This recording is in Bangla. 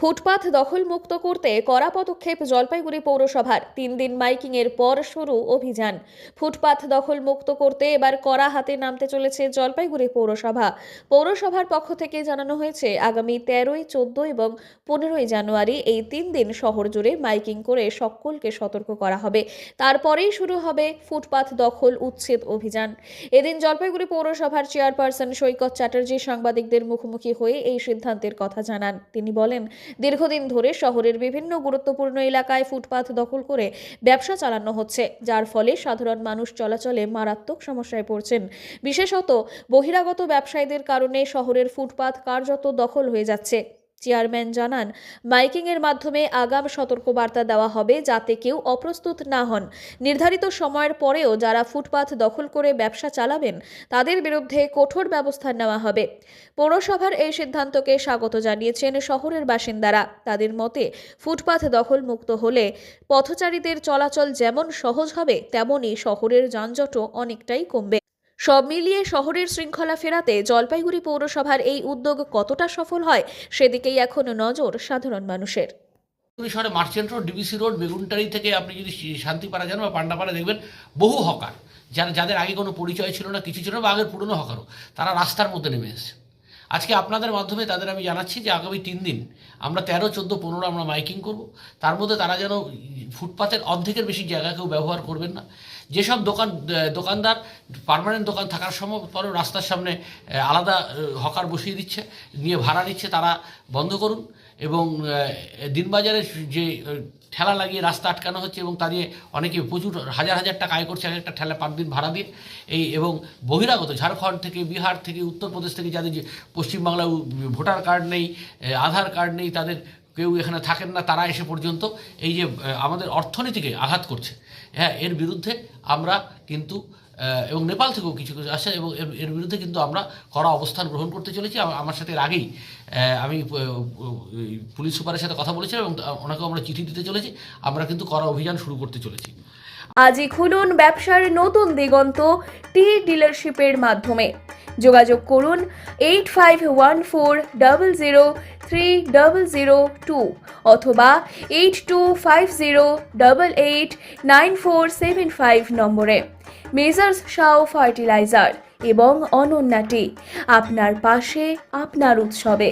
ফুটপাথ দখল মুক্ত করতে কড়া পদক্ষেপ জলপাইগুড়ি পৌরসভার। তিন দিন মাইকিং এর পর শুরু অভিযান। ফুটপাথ দখল মুক্ত করতে এবার কড়া হাতে নামতে চলেছে জলপাইগুড়ি পৌরসভা। পৌরসভার পক্ষ থেকে জানানো হয়েছে, আগামী তেরোই, চোদ্দ এবং পনেরোই জানুয়ারি এই তিন দিন শহর জুড়ে মাইকিং করে সকলকে সতর্ক করা হবে। তারপরেই শুরু হবে ফুটপাথ দখল উচ্ছেদ অভিযান। এদিন জলপাইগুড়ি পৌরসভার চেয়ারপারসন সৈকত চ্যাটার্জি সাংবাদিকদের মুখোমুখি হয়ে এই সিদ্ধান্তের কথা জানান। তিনি বলেন দীর্ঘদিন ধরে শহরের বিভিন্ন গুরুত্বপূর্ণ এলাকায় ফুটপাথ দখল করে ব্যবসা চালানো হচ্ছে, যার ফলে সাধারণ মানুষ চলাচলে মারাত্মক সমস্যায় পড়ছেন। বিশেষত বহিরাগত ব্যবসায়ীদের কারণে শহরের ফুটপাথ কার্যত দখল হয়ে যাচ্ছে। চেয়ারম্যান জানান, মাইকিংয়ের মাধ্যমে আগাম সতর্কবার্তা দেওয়া হবে যাতে কেউ অপ্রস্তুত না হন। নির্ধারিত সময়ের পরেও যারা ফুটপাথ দখল করে ব্যবসা চালাবেন, তাদের বিরুদ্ধে কঠোর ব্যবস্থা নেওয়া হবে। পৌরসভার এই সিদ্ধান্তকে স্বাগত জানিয়েছেন শহরের বাসিন্দারা। তাদের মতে, ফুটপাথ দখল মুক্ত হলে পথচারীদের চলাচল যেমন সহজ হবে তেমনই শহরের যানজটও অনেকটাই কমবে। সব মিলিয়ে শহরের শৃঙ্খলা ফেরাতে জলপাইগুড়ি পৌরসভার এই উদ্যোগ কতটা সফল হয় সেদিকেই এখন নজর সাধারণ মানুষের। শহরে merchant road, DBC road, Beguntari থেকে আপনি যদি শান্তিপাড়া যান বা পান্ডাপাড়া দেখবেন, বহু হকার, যারা যাদের আগে কোনো পরিচয় ছিল না, কিছু ছিল না, বা আগের পুরনো হকারও, তারা রাস্তার মধ্যে নেমে এসেছে। আজকে আপনাদের মাধ্যমে তাদের আমি জানাচ্ছি যে আগামী তিন দিন আমরা তেরো, চোদ্দ, পনেরো আমরা মাইকিং করব। তার মধ্যে তারা যেন ফুটপাতের অর্ধেকের বেশি জায়গা কেউ ব্যবহার করবেন না। যেসব দোকান দোকানদার পারমানেন্ট দোকান থাকার সময় পরেও রাস্তার সামনে আলাদা হকার বসিয়ে দিচ্ছে, নিয়ে ভাড়া নিচ্ছে, তারা বন্ধ করুন এবং দিনবাজারে যে ঠেলা লাগিয়ে রাস্তা আটকানো হচ্ছে এবং তা দিয়ে অনেকে প্রচুর হাজার হাজার টাকা আয় করছে, এক একটা ঠেলা পার দিন ভাড়া দিয়ে। এই এবং বহিরাগত ঝাড়খণ্ড থেকে, বিহার থেকে, উত্তরপ্রদেশ থেকে যাদের যে পশ্চিমবাংলায় ভোটার কার্ড নেই আধার কার্ড নেই, তাদের কেউ এখানে থাকেন না, তারা এসে পর্যন্ত এই যে আমাদের অর্থনীতিকে আঘাত করছে। হ্যাঁ এর বিরুদ্ধে আমরা কিন্তু এবং নেপাল থেকেও কিছু কিছু আসে এবং এর বিরুদ্ধে কিন্তু আমরা কড়া অবস্থান গ্রহণ করতে চলেছি। আমার সাথে এর আগেই আমি পুলিশ সুপারের সাথে কথা বলেছিলাম এবং ওনাকেও আমরা চিঠি দিতে চলেছি। আমরা কিন্তু কড়া অভিযান শুরু করতে চলেছি। আজই খুলুন ব্যবসার নতুন দিগন্ত টি ডিলারশিপের মাধ্যমে। যোগাযোগ করুন eight five one four double zero three double zero two অথবা eight two five zero double eight nine four seven five নম্বরে। মেজার্স শাও ফার্টিলাইজার এবং অনন্যাটি আপনার পাশে, আপনার উৎসবে।